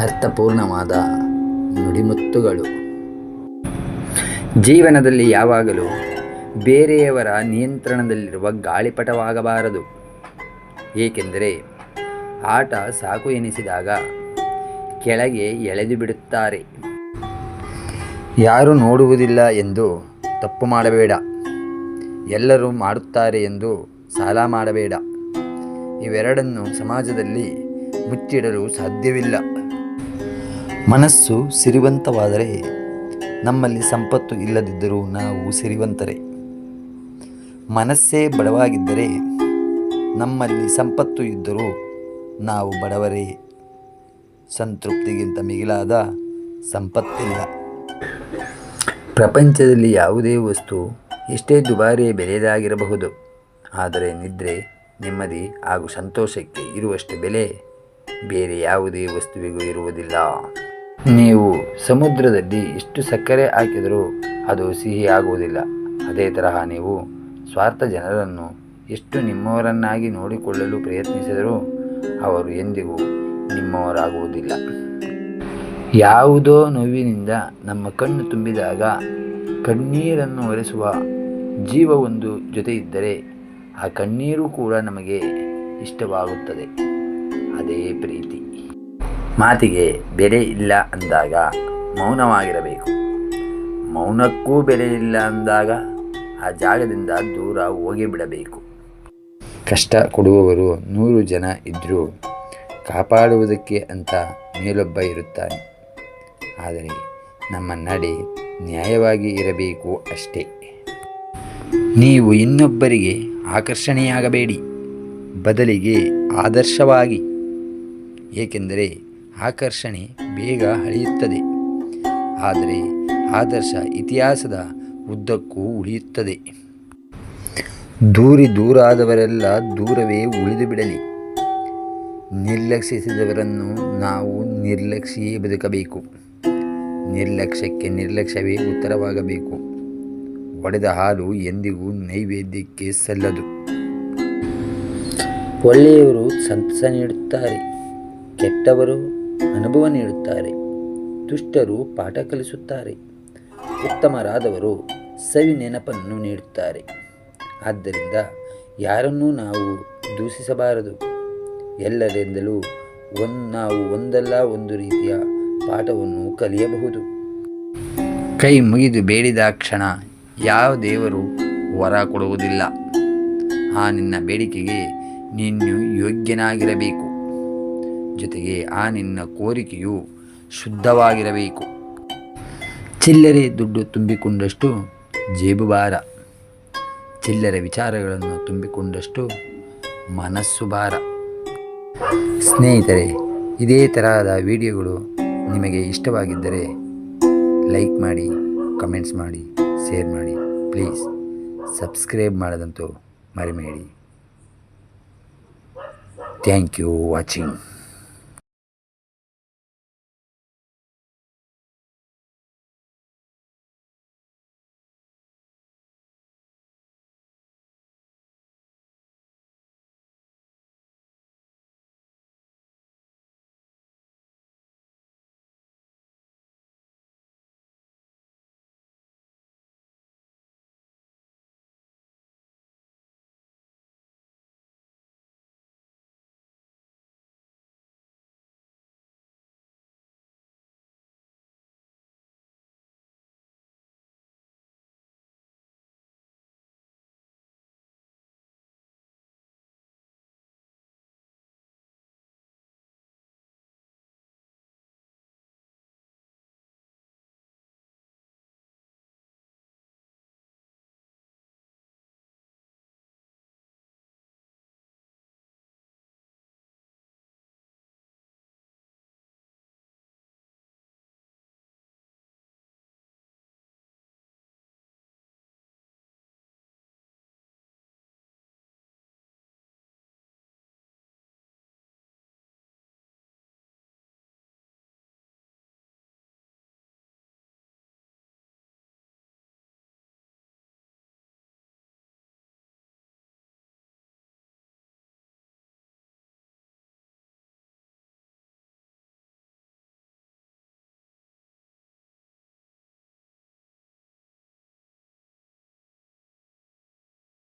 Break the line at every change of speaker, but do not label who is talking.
ಅರ್ಥಪೂರ್ಣವಾದ ನುಡಿಮುತ್ತುಗಳು. ಜೀವನದಲ್ಲಿ ಯಾವಾಗಲೂ ಬೇರೆಯವರ ನಿಯಂತ್ರಣದಲ್ಲಿರುವ ಗಾಳಿಪಟವಾಗಬಾರದು. ಏಕೆಂದರೆ ಆಟ ಸಾಕು ಎನಿಸಿದಾಗ ಕೆಳಗೆ ಎಳೆದು ಬಿಡುತ್ತಾರೆ. ಯಾರು ನೋಡುವುದಿಲ್ಲ ಎಂದು ತಪ್ಪು ಮಾಡಬೇಡ. ಎಲ್ಲರೂ ಮಾಡುತ್ತಾರೆ ಎಂದು ಸಾಲ ಮಾಡಬೇಡ. ಇವೆರಡನ್ನು ಸಮಾಜದಲ್ಲಿ ಮುಚ್ಚಿಡಲು ಸಾಧ್ಯವಿಲ್ಲ. ಮನಸ್ಸು ಸಿರಿವಂತವಾದರೆ ನಮ್ಮಲ್ಲಿ ಸಂಪತ್ತು ಇಲ್ಲದಿದ್ದರೂ ನಾವು ಸಿರಿವಂತರೇ. ಮನಸ್ಸೇ ಬಡವಾಗಿದ್ದರೆ ನಮ್ಮಲ್ಲಿ ಸಂಪತ್ತು ಇದ್ದರೂ ನಾವು ಬಡವರೇ. ಸಂತೃಪ್ತಿಗಿಂತ ಮಿಗಿಲಾದ ಸಂಪತ್ತಿಲ್ಲ. ಪ್ರಪಂಚದಲ್ಲಿ ಯಾವುದೇ ವಸ್ತು ಎಷ್ಟೇ ದುಬಾರಿ ಬೆಲೆಯದಾಗಿರಬಹುದು. ಆದರೆ ನಿದ್ರೆ, ನೆಮ್ಮದಿ ಹಾಗೂ ಸಂತೋಷಕ್ಕೆ ಇರುವಷ್ಟು ಬೆಲೆ ಬೇರೆ ಯಾವುದೇ ವಸ್ತುವಿಗೂ ಇರುವುದಿಲ್ಲ. ನೀವು ಸಮುದ್ರದಲ್ಲಿ ಎಷ್ಟು ಸಕ್ಕರೆ ಹಾಕಿದರೂ ಅದು ಸಿಹಿ ಆಗುವುದಿಲ್ಲ ಅದೇ ತರಹ ನೀವು ಸ್ವಾರ್ಥ ಜನರನ್ನು ಎಷ್ಟು ನಿಮ್ಮವರನ್ನಾಗಿ ನೋಡಿಕೊಳ್ಳಲು ಪ್ರಯತ್ನಿಸಿದರೂ ಅವರು ಎಂದಿಗೂ ನಿಮ್ಮವರಾಗುವುದಿಲ್ಲ. ಯಾವುದೋ ನೋವಿನಿಂದ ನಮ್ಮ ಕಣ್ಣು ತುಂಬಿದಾಗ ಕಣ್ಣೀರನ್ನು ಒರೆಸುವ ಜೀವವೊಂದು ಜೊತೆ ಇದ್ದರೆ ಆ ಕಣ್ಣೀರು ಕೂಡ ನಮಗೆ ಇಷ್ಟವಾಗುತ್ತದೆ. ಅದೇ ಪ್ರೀತಿ. ಮಾತಿಗೆ ಬೆಲೆ ಇಲ್ಲ ಅಂದಾಗ ಮೌನವಾಗಿರಬೇಕು. ಮೌನಕ್ಕೂ ಬೆಲೆ ಇಲ್ಲ ಅಂದಾಗ ಆ ಜಾಗದಿಂದ ದೂರ ಹೋಗಿಬಿಡಬೇಕು. ಕಷ್ಟ ಕೊಡುವವರು ನೂರು ಜನ ಇದ್ದರೂ ಕಾಪಾಡುವುದಕ್ಕೆ ಅಂತ ಮೇಲೊಬ್ಬ ಇರುತ್ತಾನೆ. ಆದರೆ ನಮ್ಮ ನಡೆ ನ್ಯಾಯವಾಗಿ ಇರಬೇಕು ಅಷ್ಟೇ. ನೀವು ಇನ್ನೊಬ್ಬರಿಗೆ ಆಕರ್ಷಣೆಯಾಗಬೇಡಿ. ಬದಲಿಗೆ ಆದರ್ಶವಾಗಿ. ಏಕೆಂದರೆ ಆಕರ್ಷಣೆ ಬೇಗ ಅಳಿಯುತ್ತದೆ. ಆದರೆ ಆದರ್ಶ ಇತಿಹಾಸದ ಉದ್ದಕ್ಕೂ ಉಳಿಯುತ್ತದೆ. ದೂರಿ ದೂರಾದವರೆಲ್ಲ ದೂರವೇ ಉಳಿದು ಬಿಡಲಿ. ನಿರ್ಲಕ್ಷಿಸಿದವರನ್ನು ನಾವು ನಿರ್ಲಕ್ಷಿಯೇ ಬದುಕಬೇಕು. ನಿರ್ಲಕ್ಷ್ಯಕ್ಕೆ ನಿರ್ಲಕ್ಷ್ಯವೇ ಉತ್ತರವಾಗಬೇಕು. ಒಡೆದ ಹಾಲು ಎಂದಿಗೂ ನೈವೇದ್ಯಕ್ಕೆ ಸಲ್ಲದು. ಒಳ್ಳೆಯವರು ಸಂತಸ ನೀಡುತ್ತಾರೆ. ಕೆಟ್ಟವರು ಅನುಭವ ನೀಡುತ್ತಾರೆ. ದುಷ್ಟರು ಪಾಠ ಕಲಿಸುತ್ತಾರೆ. ಉತ್ತಮರಾದವರು ಸವಿ ನೆನಪನ್ನು ನೀಡುತ್ತಾರೆ. ಆದ್ದರಿಂದ ಯಾರನ್ನೂ ನಾವು ದೂಷಿಸಬಾರದು. ಎಲ್ಲರಿಂದಲೂ ಒನ್, ನಾವು ಒಂದಲ್ಲ, ಒಂದು ರೀತಿಯ ಪಾಠವನ್ನು ಕಲಿಯಬಹುದು. ಕೈ ಮುಗಿದು ಬೇಡಿದ ಕ್ಷಣ ಯಾವ ದೇವರು ವರ ಕೊಡುವುದಿಲ್ಲ. ಆ ನಿನ್ನ ಬೇಡಿಕೆಗೆ ನೀನು ಯೋಗ್ಯನಾಗಿರಬೇಕು. ಜೊತೆಗೆ ಆ ನಿನ್ನ ಕೋರಿಕೆಯು ಶುದ್ಧವಾಗಿರಬೇಕು. ಚಿಲ್ಲರೆ ದುಡ್ಡು ತುಂಬಿಕೊಂಡಷ್ಟು ಜೇಬು ಭಾರ. ಚಿಲ್ಲರೆ ವಿಚಾರಗಳನ್ನು ತುಂಬಿಕೊಂಡಷ್ಟು ಮನಸ್ಸು ಭಾರ. ಸ್ನೇಹಿತರೆ, ಇದೇ ತರಹದ ವಿಡಿಯೋಗಳು ನಿಮಗೆ ಇಷ್ಟವಾಗಿದ್ದರೆ ಲೈಕ್ ಮಾಡಿ, ಕಮೆಂಟ್ಸ್ ಮಾಡಿ, ಶೇರ್ ಮಾಡಿ, ಪ್ಲೀಸ್ ಸಬ್ಸ್ಕ್ರೈಬ್ ಮಾಡದಂತೂ ಮರಿಬೇಡಿ. Thank you watching.